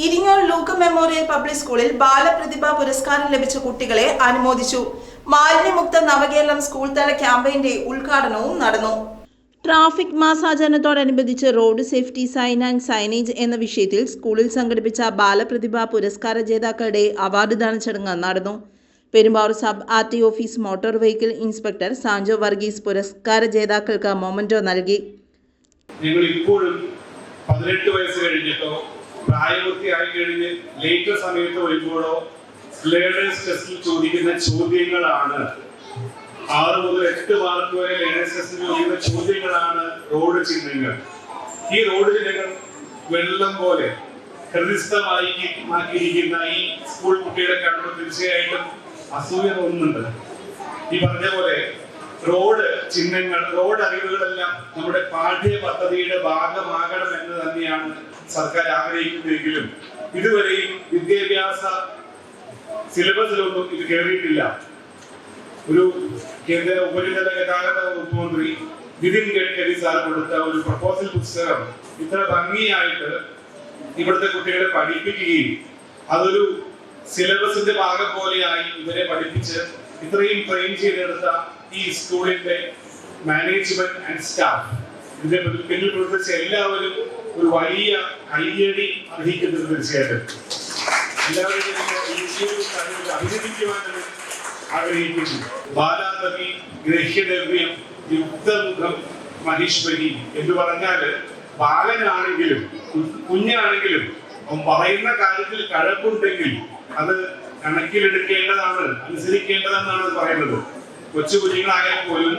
Iringole Luke memorial public സ്കൂളിൽ ബാലപ്രതിഭ പുരസ്കാരം ലഭിച്ച കുട്ടികളെ അനുമോദിച്ചു. മാലിന്യമുക്ത നവകേരളം സ്കൂൾ തല ക്യാമ്പയിന്റെ ഉദ്ഘാടനവും നടന്നു. Traffic മാസാചരണത്തോടനുബന്ധിച്ച് road safety sign and signage എന്ന വിഷയത്തിൽ സ്കൂളിൽ സംഘടിപ്പിച്ച ബാലപ്രതിഭ പുരസ്കാര ജേതാക്കളുടെ അവാർഡ്ദാന ചടങ്ങ് നടന്നു. Perumbavoor sub R T office motor vehicle inspector Sancho Varghese പുരസ്കാര ജേതാക്കൾക്ക് മൊമന്റോ നൽകി. നിങ്ങൾ ഇപ്പോഴും പതിനെട്ട് വയസ്സ് കഴിഞ്ഞിട്ടോ പ്രായപൂർത്തിയായി കഴിഞ്ഞ് ലേറ്റർ സമയത്ത് വരുമ്പോഴോ ലേണേഴ്സ് ടെസ്റ്റിൽ ചോദിക്കുന്ന ചോദ്യങ്ങളാണ്. ആറ് മുതൽ എട്ട് മാർക്ക് വരെ ലേണേഴ്സ് ടെസ്റ്റിൽ ചോദിക്കുന്ന ചോദ്യങ്ങളാണ് റോഡ് ചിഹ്നങ്ങൾ. ഈ റോഡ് ചിഹ്നങ്ങൾ വെള്ളം പോലെ ഹൃദയസ്ഥമായി മാറ്റിയിരിക്കുന്ന ഈ സ്കൂൾ കുട്ടികളെ കാണുമ്പോൾ തീർച്ചയായിട്ടും അസൂയ തോന്നുന്നുണ്ട്. ഈ പറഞ്ഞ പോലെ റോഡ് ചിഹ്നങ്ങൾ റോഡ് അറിവുകളെല്ലാം നമ്മുടെ പാഠ്യ പദ്ധതിയുടെ ഭാഗമാകണം എന്ന് തന്നെയാണ് സർക്കാർ ആഗ്രഹിക്കുന്നതെങ്കിലും ഇതുവരെയും വിദ്യാഭ്യാസ സിലബസിലൊന്നും ഇത് കയറിയിട്ടില്ല ഒരു കേന്ദ്ര ഉപരിതല ഗതാഗത വകുപ്പ് മന്ത്രി നിതിൻ ഗഡ്കരി സാർ കൊടുത്ത ഒരു പ്രപ്പോസൽ പുസ്തകം ഇത്ര ഭംഗിയായിട്ട് ഇവിടുത്തെ കുട്ടികളെ പഠിപ്പിക്കുകയും അതൊരു സിലബസിന്റെ ഭാഗം പോലെയായി ഇവരെ പഠിപ്പിച്ച് ഇത്രയും ട്രെയിൻ ചെയ്തെടുത്ത ഈ സ്കൂളിന്റെ മാനേജ്മെന്റ് ആൻഡ് സ്റ്റാഫ് ഇതിന്റെ പിന്നിൽ പ്രവർത്തിച്ച എല്ലാവരും ഒരു വലിയ കയ്യടി അർഹിക്കുന്നത് തീർച്ചയായിട്ടും. എല്ലാവരും അഭിനന്ദിക്കുവാനാണ് ആഗ്രഹിക്കുന്നു. ബാലാതവി ഗ്രഹ്യദ്രവ്യം യുക്തമുഖം മഹീശ്വരി എന്ന് പറഞ്ഞാൽ ബാലനാണെങ്കിലും കുഞ്ഞാണെങ്കിലും അവൻ പറയുന്ന കാര്യത്തിൽ കഴപ്പുണ്ടെങ്കിൽ അത് കണക്കിലെടുക്കേണ്ടതാണ് അനുസരിക്കേണ്ടതെന്നാണ് പറയുന്നത്. കൊച്ചു കുഞ്ഞുങ്ങളായാൽ പോലും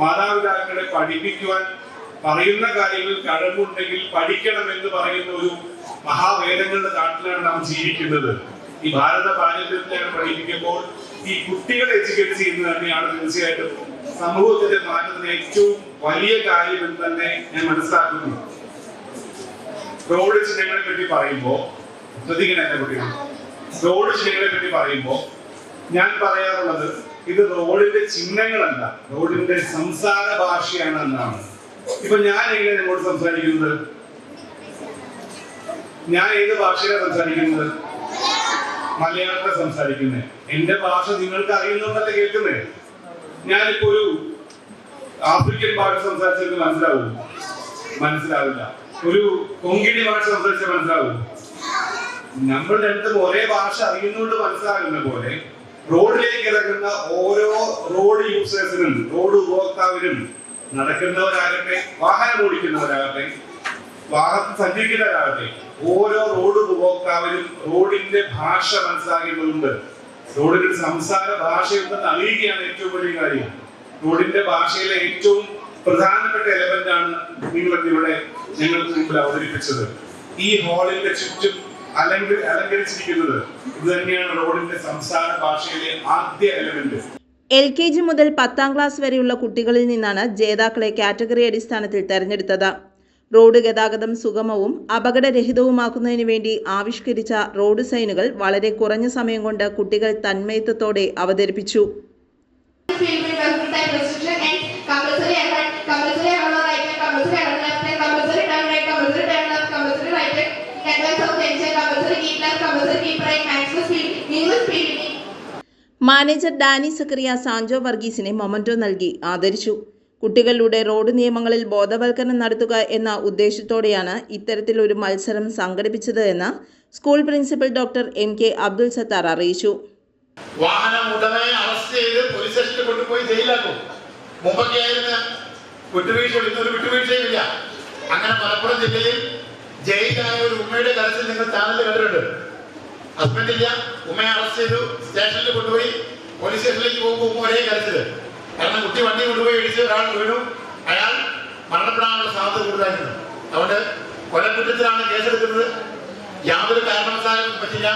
മാതാപിതാക്കളെ പഠിപ്പിക്കുവാൻ പറയുന്ന കാര്യങ്ങൾ കഴമ്പുണ്ടെങ്കിൽ പഠിക്കണം എന്ന് പറയുന്ന ഒരു മഹാവേദങ്ങളുടെ നാട്ടിലാണ് നാം ജീവിക്കുന്നത്. ഈ ഭാരത പാരമ്പര്യത്തെ പഠിപ്പിക്കുമ്പോൾ ഈ കുട്ടികളെ എഡ്യൂക്കേറ്റ് ചെയ്യുന്നത് തന്നെയാണ് തീർച്ചയായിട്ടും സമൂഹത്തിന്റെ മാറ്റത്തിന് ഏറ്റവും വലിയ കാര്യം എന്ന് തന്നെ ഞാൻ മനസ്സിലാക്കുന്നു. റോഡ് ചിഹ്നങ്ങളെ പറ്റി പറയുമ്പോ ശ്രദ്ധിക്കണം എന്റെ കുട്ടികൾ റോഡ് ചിഹ്നങ്ങളെ പറ്റി പറയുമ്പോൾ ഞാൻ പറയാറുള്ളത് ഇത് റോഡിന്റെ ചിഹ്നങ്ങളല്ല റോഡിന്റെ സംസാര ഭാഷയാണ് എന്നാണ് ഇപ്പൊ ഞാൻ എങ്ങനെ നിങ്ങളോട് സംസാരിക്കുന്നത്? ഞാൻ ഏത് ഭാഷയിലാണ് സംസാരിക്കുന്നത്? മലയാളത്തെ സംസാരിക്കുന്നത് എന്റെ ഭാഷ നിങ്ങൾക്ക് അറിയുന്നുണ്ടല്ലേ കേൾക്കുന്നത് ഞാനിപ്പോ ഒരു ആഫ്രിക്കൻ ഭാഷ സംസാരിച്ചത് മനസ്സിലാവും. മനസ്സിലാവില്ല. ഒരു കൊങ്കിണി ഭാഷ സംസാരിച്ചാൽ മനസ്സിലാവും. നമ്മൾ അടുത്ത് ഒരേ ഭാഷ അറിയുന്നുകൊണ്ട് മനസ്സിലാകുന്ന പോലെ റോഡിലേക്ക് ഇറങ്ങുന്ന ഓരോ റോഡ് യൂസേഴ്സിനും റോഡ് ഉപഭോക്താവിനും നടക്കുന്നവരാകട്ടെ വാഹനം ഓടിക്കുന്നവരാകട്ടെ വാഹനം സഞ്ചരിക്കുന്നവരാകട്ടെ ഓരോ റോഡ് ഉപഭോക്താവിനും റോഡിന്റെ ഭാഷ മനസ്സിലാക്കേണ്ടതുണ്ട്. റോഡിന്റെ സംസാര ഭാഷയുണ്ടെന്ന് അറിയുകയാണ് ഏറ്റവും വലിയ കാര്യം. റോഡിന്റെ ഭാഷയിലെ ഏറ്റവും പ്രധാനപ്പെട്ട എലമെന്റ് ആണ് നിങ്ങൾ ഇവിടെ ഞങ്ങൾക്ക് മുമ്പിൽ അവതരിപ്പിച്ചത്. ഈ ഹാളിന്റെ ചുറ്റും അലങ്കരി അലങ്കരിച്ചിരിക്കുന്നത്. ഇത് തന്നെയാണ് റോഡിന്റെ സംസാര ഭാഷയിലെ ആദ്യ എലമെന്റ് എൽ കെ ജി മുതൽ പത്താം ക്ലാസ് വരെയുള്ള കുട്ടികളിൽ നിന്നാണ് ജേതാക്കളെ കാറ്റഗറി അടിസ്ഥാനത്തിൽ തെരഞ്ഞെടുത്തത്. റോഡ് ഗതാഗതം സുഗമവും അപകടരഹിതവുമാക്കുന്നതിനു വേണ്ടി ആവിഷ്കരിച്ച റോഡ് സൈനുകൾ വളരെ കുറഞ്ഞ സമയം കൊണ്ട് കുട്ടികൾ തന്മയത്വത്തോടെ അവതരിപ്പിച്ചു. മാനേജർ ഡാനി സക്കറിയ സാഞ്ചോ വർഗീസിനെ മൊമന്റോ നൽകി ആദരിച്ചു. കുട്ടികളുടെ റോഡ് നിയമങ്ങളിൽ ബോധവൽക്കരണം നടത്തുക എന്ന ഉദ്ദേശത്തോടെയാണ് ഇത്തരത്തിലൊരു മത്സരം സംഘടിപ്പിച്ചത് എന്ന് school principal doctor M K Abdul Sattar അറിയിച്ചു. വാഹനം ഉടനെ അറസ്റ്റ് ചെയ്ത് പോലീസ് സ്റ്റേഷനിൽ കൊണ്ടുപോയി ജയിലാക്കും മുമ്പൊക്കെ ആയിരുന്നു വിട്ടുവീഴ്ച ഇന്നൊരു വിട്ടുവീഴ്ചയുമില്ല അങ്ങനെ മലപ്പുറം ജില്ലയിൽ ജയിലായ ഒരു ഉമ്മയുടെ കരച്ചിൽ നിങ്ങൾ ചാനലിൽ കണ്ടിട്ടുണ്ട്. ഹസ്ബൻഡ് ഇല്ല ഉമ്മയെ അറസ്റ്റ് ചെയ്തു സ്റ്റേഷനിൽ കൊണ്ടുപോയി പോലീസ് സ്റ്റേഷനിലേക്ക് പോകുമ്പോൾ ഉമ്മ ഒരേ കരച്ചത് കാരണം കുട്ടി വണ്ടി കൊണ്ടുപോയി ഇടിച്ച് ഒരാൾ വീണു. അയാൾ മരണപ്പെടാനുള്ള സാധ്യത കൂടുതലായിരുന്നു. അതുകൊണ്ട് കൊലക്കുറ്റത്തിലാണ് കേസെടുക്കുന്നത്. യാതൊരു കാരണവശാലും പറ്റില്ല.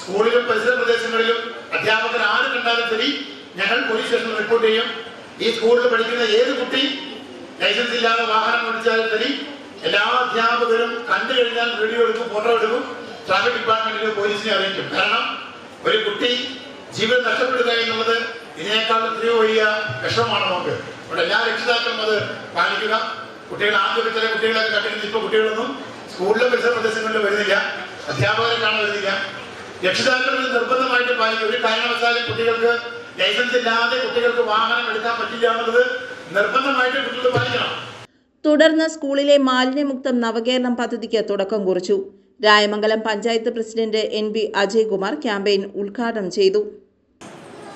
സ്കൂളിലും പരിസര പ്രദേശങ്ങളിലും അധ്യാപകർ ആര് കണ്ടാലും ശരി ഞങ്ങൾ പോലീസ് സ്റ്റേഷനിൽ റിപ്പോർട്ട് ചെയ്യും. ഈ സ്കൂളിൽ പഠിക്കുന്ന ഏത് കുട്ടി ലൈസൻസ് ഇല്ലാതെ വാഹനം ഓടിച്ചാലും ശരി. എല്ലാ അധ്യാപകരും കണ്ടു കഴിഞ്ഞാൽ വീഡിയോ എടുക്കും ഫോട്ടോ എടുക്കും. ട്രാഫിക് ഡിപ്പാർട്ട്മെന്റിന് പോലീസിനെ അറിയിക്കും. കാരണം ഒരു കുട്ടി ജീവൻ നഷ്ടപ്പെടുക എന്നുള്ളത് ഇതിനേക്കാൾ എത്രയോ വലിയ വിഷമമാണ് നമുക്ക്. അവിടെ എല്ലാ രക്ഷിതാക്കളും അത് പാലിക്കുക. കുട്ടികൾ ആദ്യമൊക്കെ ചില കുട്ടികളൊക്കെ കണ്ടിരുന്നു. ഇപ്പൊ കുട്ടികളൊന്നും സ്കൂളിലെ പരിസര പ്രദേശങ്ങളിൽ വരുന്നില്ല. അധ്യാപകരെ കാണാൻ രക്ഷിതാക്കൾ ഇത് നിർബന്ധമായിട്ട് പാലിക്കും. ഒരു കാരണവശാലും കുട്ടികൾക്ക് ലൈസൻസ് ഇല്ലാതെ കുട്ടികൾക്ക് വാഹനം എടുക്കാൻ പറ്റില്ല എന്നുള്ളത് നിർബന്ധമായിട്ട് കുട്ടികൾ പാലിക്കണം. തുടർന്ന് സ്കൂളിലെ മാലിന്യമുക്തം നവകേരളം പദ്ധതിക്ക് തുടക്കം കുറിച്ചു. Rayamangalam panchayat president N B Ajaykumar campaign ഉദ്ഘാടനം ചെയ്തു.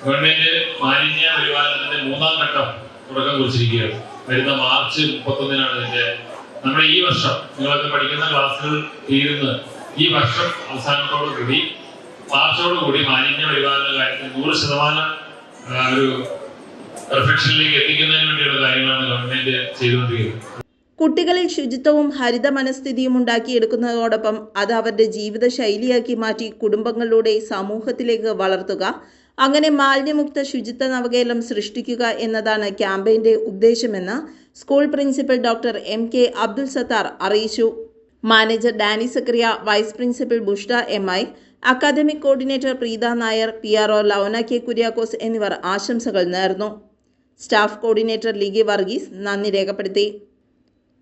ഗവൺമെന്റ് മാലിന്യ പരിപാലനത്തിന്റെ മൂന്നാം ഘട്ടം തുടക്കം കുറിച്ചിരിക്കുകയാണ്. വരുന്ന മാർച്ച് മുപ്പത്തൊന്നിനാണ് ഇതിന്റെ നമ്മുടെ ഈ വർഷം നിങ്ങളൊക്കെ പഠിക്കുന്ന ക്ലാസ്സുകൾ തീരുന്ന ഈ വർഷം അവസാനത്തോടു കൂടി മാർച്ചോടു കൂടി മാലിന്യ പരിപാലന കാര്യത്തിൽ നൂറ് ശതമാനം ഒരു പെർഫെക്ഷനിലേക്ക് എത്തിക്കുന്നതിന് വേണ്ടിയുള്ള കാര്യങ്ങളാണ് ഗവൺമെന്റ് ചെയ്തുകൊണ്ടിരിക്കുന്നത്. കുട്ടികളിൽ ശുചിത്വവും ഹരിത മനസ്ഥിതിയും ഉണ്ടാക്കിയെടുക്കുന്നതോടൊപ്പം അത് അവരുടെ ജീവിത ശൈലിയാക്കി മാറ്റി കുടുംബങ്ങളിലൂടെ സമൂഹത്തിലേക്ക് വളർത്തുക. അങ്ങനെ മാലിന്യമുക്ത ശുചിത്വ നവകേരളം സൃഷ്ടിക്കുക എന്നതാണ് ക്യാമ്പയിന്റെ ഉദ്ദേശമെന്ന് school principal doctor M K Abdul Sattar അറിയിച്ചു. Manager Dani Zachariah vice principal ബുഷ്ട M I academic coordinator Preetha Nair P R O Lavana K Kuriakose എന്നിവർ ആശംസകൾ നേർന്നു. സ്റ്റാഫ് കോർഡിനേറ്റർ ലിഗി വർഗീസ് നന്ദി രേഖപ്പെടുത്തി.